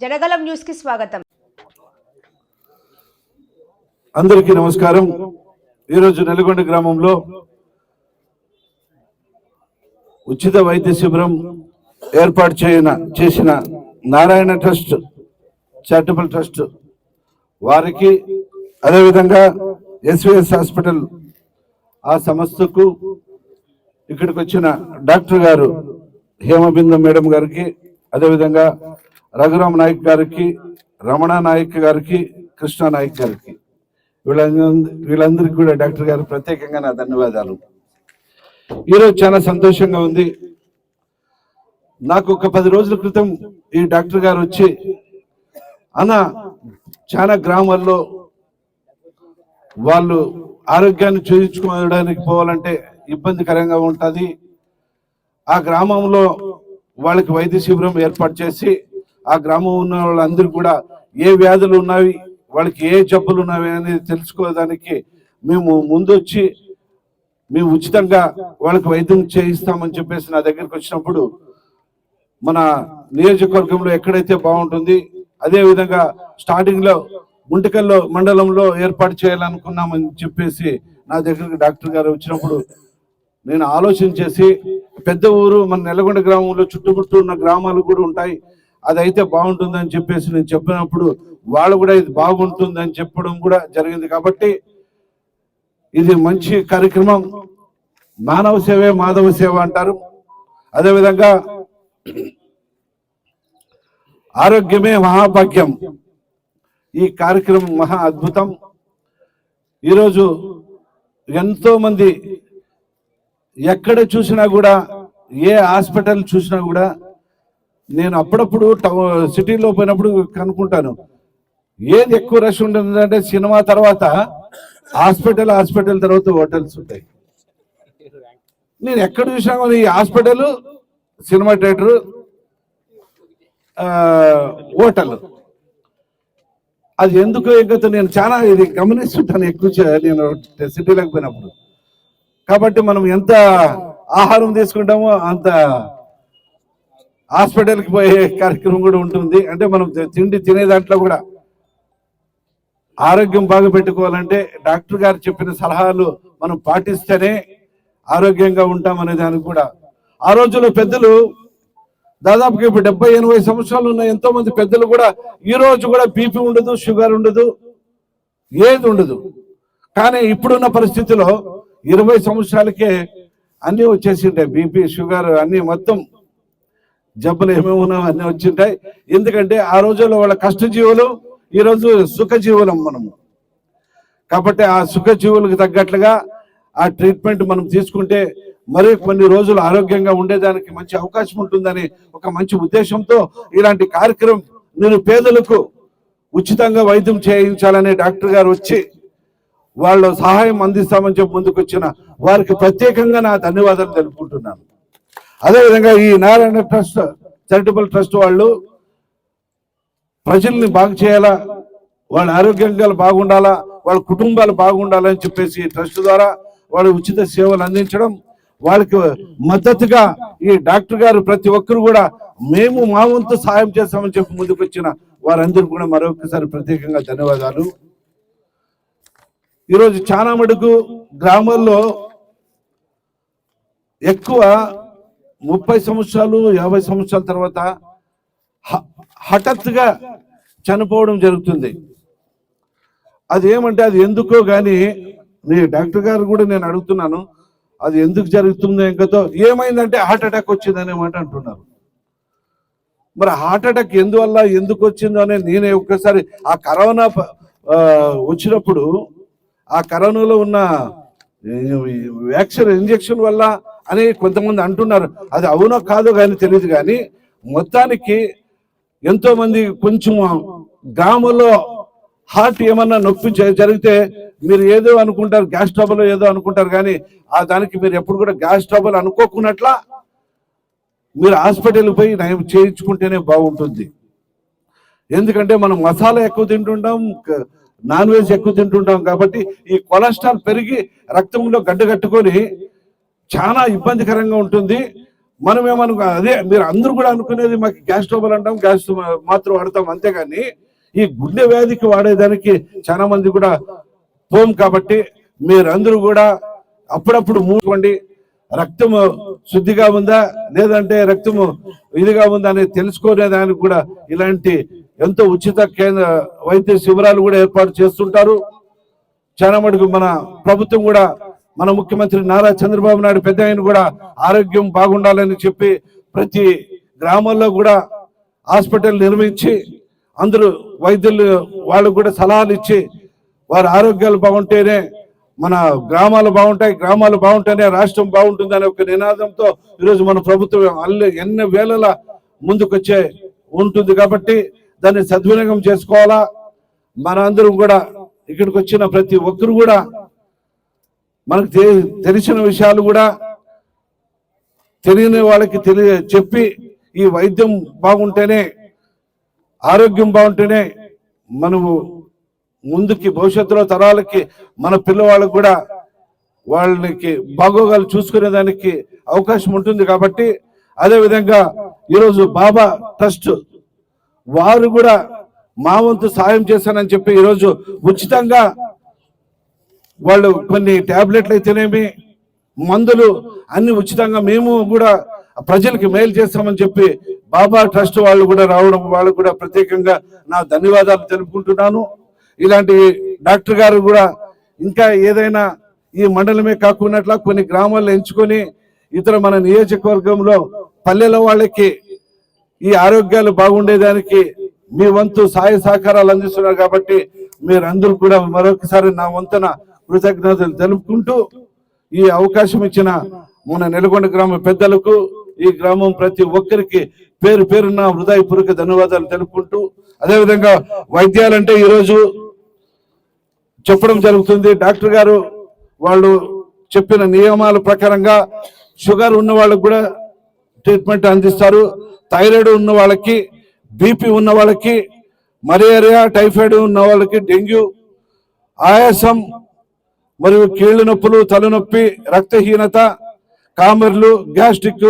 జనగలం న్యూస్కి స్వాగతం. అందరికీ నమస్కారం. ఈరోజు నెలగొండ గ్రామంలో ఉచిత వైద్య శిబిరం ఏర్పాటు చేయన చేసిన నారాయణ ట్రస్ట్ చారిటబుల్ ట్రస్ట్ వారికి అదేవిధంగా ఎస్విఎస్ హాస్పిటల్ ఆ సంస్థకు ఇక్కడికి వచ్చిన డాక్టర్ గారు హేమబిందం మేడం గారికి అదేవిధంగా రఘురామ్ నాయక్ గారికి రమణ నాయక్ గారికి కృష్ణ నాయక్ గారికి. వీళ్ళంద- వీళ్ళందరికీ కూడా డాక్టర్ గారు ప్రత్యేకంగా నా ధన్యవాదాలు. ఈరోజు చాలా సంతోషంగా ఉంది. నాకు ఒక పది రోజుల క్రితం ఈ డాక్టర్ గారు వచ్చి అన్న చాలా గ్రామాల్లో వాళ్ళు ఆరోగ్యాన్ని చూయించుకోవడానికి పోవాలంటే ఇబ్బందికరంగా ఉంటుంది. ఆ గ్రామంలో వాళ్ళకి వైద్య శిబిరం ఏర్పాటు చేసి ఆ గ్రామం ఉన్న వాళ్ళందరూ కూడా ఏ వ్యాధులు ఉన్నవి వాళ్ళకి ఏ జబ్బులు ఉన్నవి అనేది తెలుసుకోవడానికి మేము ముందొచ్చి మేము ఉచితంగా వాళ్ళకి వైద్యం చేయిస్తామని చెప్పేసి నా దగ్గరికి వచ్చినప్పుడు మన నియోజకవర్గంలో ఎక్కడైతే బాగుంటుంది అదే విధంగా స్టార్టింగ్ గుంటకల్లో మండలంలో ఏర్పాటు చేయాలనుకున్నామని చెప్పేసి నా దగ్గరికి డాక్టర్ గారు వచ్చినప్పుడు నేను ఆలోచన చేసి పెద్ద ఊరు మన నెలగొండ గ్రామంలో చుట్టుముట్టు ఉన్న గ్రామాలు కూడా ఉంటాయి. అదైతే బాగుంటుందని చెప్పేసి నేను చెప్పినప్పుడు వాళ్ళు కూడా ఇది బాగుంటుందని చెప్పడం కూడా జరిగింది కాబట్టి ఇది మంచి కార్యక్రమం. మానవ సేవే మాధవ సేవ అంటారు. అదేవిధంగా ఆరోగ్యమే మహాభాగ్యం. ఈ కార్యక్రమం మహా అద్భుతం. ఈరోజు ఎంతోమంది ఎక్కడ చూసినా కూడా ఏ హాస్పిటల్ చూసినా కూడా నేను అప్పుడప్పుడు టౌ- సిటీలో పోయినప్పుడు కనుక్కుంటాను. ఏది ఎక్కువ రష్ ఉంటుంది అంటే సినిమా తర్వాత హాస్పిటల్ హాస్పిటల్ తర్వాత హోటల్స్ ఉంటాయి. నేను ఎక్కడ చూసినా ఈ హాస్పిటల్ సినిమా థియేటర్ హోటల్. అది ఎందుకు ఎగ్గతో నేను చాలా ఇది గమనిస్తుంటాను ఎక్కువ నేను సిటీలోకి పోయినప్పుడు. కాబట్టి మనం ఎంత ఆహారం తీసుకుంటామో అంత హాస్పిటల్కి పోయే కార్యక్రమం కూడా ఉంటుంది. అంటే మనం తిండి తినే దాంట్లో కూడా ఆరోగ్యం బాగా పెట్టుకోవాలంటే డాక్టర్ గారు చెప్పిన సలహాలు మనం పాటిస్తేనే ఆరోగ్యంగా ఉంటాం అనే దానికి కూడా. ఆ రోజుల్లో పెద్దలు దాదాపుగా ఇప్పుడు డెబ్బై ఎనభై సంవత్సరాలు ఉన్న ఎంతో మంది పెద్దలు కూడా ఈ రోజు కూడా బీపీ ఉండదు షుగర్ ఉండదు ఏది ఉండదు. కానీ ఇప్పుడున్న పరిస్థితిలో ఇరవై సంవత్సరాలకే అన్నీ వచ్చేసింటాయి. బీపీ షుగర్ అన్నీ మొత్తం జబ్బులు ఏమేమి ఉన్నాయో అన్ని వచ్చింటాయి. ఎందుకంటే ఆ రోజుల్లో వాళ్ళ కష్టజీవులు ఈ రోజు సుఖజీవులం మనము. కాబట్టి ఆ సుఖజీవులకు తగ్గట్లుగా ఆ ట్రీట్మెంట్ మనం తీసుకుంటే మరి కొన్ని రోజులు ఆరోగ్యంగా ఉండేదానికి మంచి అవకాశం ఉంటుందని ఒక మంచి ఉద్దేశంతో ఇలాంటి కార్యక్రమం నేను పేదలకు ఉచితంగా వైద్యం చేయించాలనే డాక్టర్ గారు వచ్చి వాళ్ళు సహాయం అందిస్తామని చెప్పి ముందుకు వచ్చిన వారికి ప్రత్యేకంగా నా ధన్యవాదాలు తెలుపుకుంటున్నాను. అదేవిధంగా ఈ నారాయణ ట్రస్ట్ చారిటబుల్ ట్రస్ట్ వాళ్ళు ప్రజల్ని బాగు చేయాలా? వాళ్ళ ఆరోగ్యంగా బాగుండాలా? వాళ్ళ కుటుంబాలు బాగుండాలని చెప్పేసి ఈ ట్రస్ట్ ద్వారా వాళ్ళ ఉచిత సేవలు అందించడం వాళ్ళకి మద్దతుగా ఈ డాక్టర్ గారు ప్రతి ఒక్కరు కూడా మేము మా వంతు సహాయం చేస్తామని చెప్పి ముందుకు వచ్చిన వారందరూ కూడా మరొకసారి ప్రత్యేకంగా ధన్యవాదాలు. ఈరోజు చాలా మటుకు గ్రామాల్లో ఎక్కువ ముప్పై సంవత్సరాలు యాభై సంవత్సరాల తర్వాత హఠాత్తుగా చనిపోవడం జరుగుతుంది. అది ఏమంటే అది ఎందుకో కానీ నీ డాక్టర్ గారు కూడా నేను అడుగుతున్నాను అది ఎందుకు జరుగుతుందో ఇంకతో ఏమైందంటే హార్ట్ అటాక్ వచ్చిందనే మాట అంటున్నారు. మరి హార్ట్ అటాక్ ఎందువల్ల ఎందుకు వచ్చిందో అనేది నేనే ఒక్కసారి ఆ కరోనా వచ్చినప్పుడు ఆ కరోనాలో ఉన్న వ్యాక్సిన్ ఇంజెక్షన్ వల్ల అని కొంతమంది అంటున్నారు. అది అవునో కాదో కానీ తెలియదు కానీ మొత్తానికి ఎంతో మంది కొంచెం గ్రామంలో హార్ట్ ఏమన్నా నొప్పి జరిగితే మీరు ఏదో అనుకుంటారు గ్యాస్ ట్రబుల్ ఏదో అనుకుంటారు కానీ ఆ దానికి మీరు ఎప్పుడు కూడా గ్యాస్ ట్రబుల్ అనుకోకున్నట్లా మీరు హాస్పిటల్కి పోయి నయం చేయించుకుంటేనే బాగుంటుంది. ఎందుకంటే మనం మసాలా ఎక్కువ తింటుంటాం నాన్ వెజ్ ఎక్కువ తింటుంటాం కాబట్టి ఈ కొలెస్ట్రాల్ పెరిగి రక్తంలో గడ్డ కట్టుకొని చాలా ఇబ్బందికరంగా ఉంటుంది. మనం ఏమనుకో అదే మీరు అందరూ కూడా అనుకునేది మాకు గ్యాస్ ట్రబుల్ అంటాం గ్యాస్ మాత్రం వాడతాం అంతేగాని ఈ గుండె వ్యాధికి వాడేదానికి చాలా మంది కూడా పోం కాబట్టి మీరందరూ కూడా అప్పుడప్పుడు మూసుకోండి. రక్తము శుద్ధిగా ఉందా లేదంటే రక్తము ఇదిగా ఉందా అనేది తెలుసుకునే దానికి కూడా ఇలాంటి ఎంతో ఉచిత కేంద్ర వైద్య శిబిరాలు కూడా ఏర్పాటు చేస్తుంటారు. చాలా మటుకు మన ప్రభుత్వం కూడా మన ముఖ్యమంత్రి నారా చంద్రబాబు నాయుడు పెద్ద ఆయన కూడా ఆరోగ్యం బాగుండాలని చెప్పి ప్రతి గ్రామాల్లో కూడా హాస్పిటల్ నిర్మించి అందరూ వైద్యులు వాళ్ళకు కూడా సలహాలు ఇచ్చి వారి ఆరోగ్యాలు బాగుంటేనే మన గ్రామాలు బాగుంటాయి గ్రామాలు బాగుంటేనే రాష్ట్రం బాగుంటుందనే ఒక నినాదంతో ఈరోజు మన ప్రభుత్వం అల్లి ఎన్ని వేలల ముందుకొచ్చే ఉంటుంది కాబట్టి దాన్ని సద్వినియోగం చేసుకోవాలా? మన అందరం కూడా ఇక్కడికి వచ్చిన ప్రతి ఒక్కరు కూడా మనకు తె- తెలిసిన విషయాలు కూడా తెలియని వాళ్ళకి తెలియ చెప్పి ఈ వైద్యం బాగుంటేనే ఆరోగ్యం బాగుంటేనే మనము ముందుకి భవిష్యత్తులో తరాలకి మన పిల్లవాళ్ళకు కూడా వాళ్ళకి బాగోగాలు చూసుకునే దానికి అవకాశం ఉంటుంది కాబట్టి అదేవిధంగా ఈరోజు బాబా ట్రస్ట్ వారు కూడా మా వంతు సాయం చేశానని చెప్పి ఈరోజు ఉచితంగా వాళ్ళు కొన్ని టాబ్లెట్లు అయితేనేమి మందులు అన్ని ఉచితంగా మేము కూడా ప్రజలకి మేలు చేస్తామని చెప్పి బాబా ట్రస్ట్ వాళ్ళు కూడా రావడం వాళ్ళకు కూడా ప్రత్యేకంగా నా ధన్యవాదాలు తెలుపుకుంటున్నాను. ఇలాంటి డాక్టర్ గారు కూడా ఇంకా ఏదైనా ఈ మండలమే కాకున్నట్ల కొన్ని గ్రామాల్లో ఎంచుకొని ఇతర మన నియోజకవర్గంలో పల్లెల వాళ్ళకి ఈ ఆరోగ్యాలు బాగుండేదానికి మీ వంతు సహాయ సహకారాలు అందిస్తున్నారు కాబట్టి మీరందరూ కూడా మరొకసారి నా వంతన కృతజ్ఞతలు తెలుపుకుంటూ ఈ అవకాశం ఇచ్చిన మన నెలకొండ గ్రామ పెద్దలకు ఈ గ్రామం ప్రతి ఒక్కరికి పేరు పేరున్న హృదయపూర్వక ధన్యవాదాలు తెలుపుకుంటూ అదేవిధంగా వైద్యాలంటే ఈరోజు చెప్పడం జరుగుతుంది. డాక్టర్ గారు వాళ్ళు చెప్పిన నియమాల ప్రకారంగా షుగర్ ఉన్న వాళ్ళకు కూడా ట్రీట్మెంట్ అందిస్తారు. థైరాయిడ్ ఉన్న వాళ్ళకి బీపీ ఉన్న వాళ్ళకి మలేరియా టైఫాయిడ్ ఉన్న వాళ్ళకి డెంగ్యూ ఆయాసం మరియు కీళ్ళ నొప్పులు తలనొప్పి రక్తహీనత కామెర్లు గ్యాస్ట్రిక్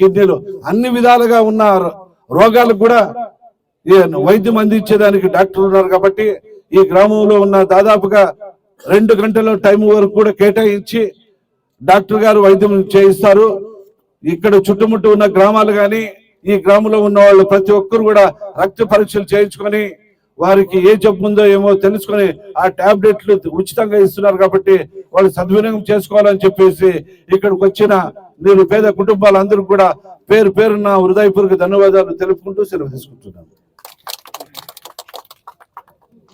కిడ్నీలు అన్ని విధాలుగా ఉన్న రోగాలకు కూడా వైద్యం అందించేదానికి డాక్టర్ ఉన్నారు కాబట్టి ఈ గ్రామంలో ఉన్న దాదాపుగా రెండు గంటల టైం వరకు కూడా కేటాయించి డాక్టర్ గారు వైద్యం చేయిస్తారు. ఇక్కడ చుట్టుముట్టు ఉన్న గ్రామాలు కానీ ఈ గ్రామంలో ఉన్న వాళ్ళు ప్రతి ఒక్కరు కూడా రక్త పరీక్షలు చేయించుకొని వారికి ఏ జబ్బు ఉందో ఏమో తెలుసుకొని ఆ టాబ్లెట్లు ఉచితంగా ఇస్తున్నారు కాబట్టి వాళ్ళు సద్వినియోగం చేసుకోవాలని చెప్పేసి ఇక్కడికి వచ్చిన నేను పేద కుటుంబాలందరూ కూడా పేరు పేరున హృదయపూర్వక ధన్యవాదాలు తెలుపుకుంటూ సెలవు తీసుకుంటున్నాను.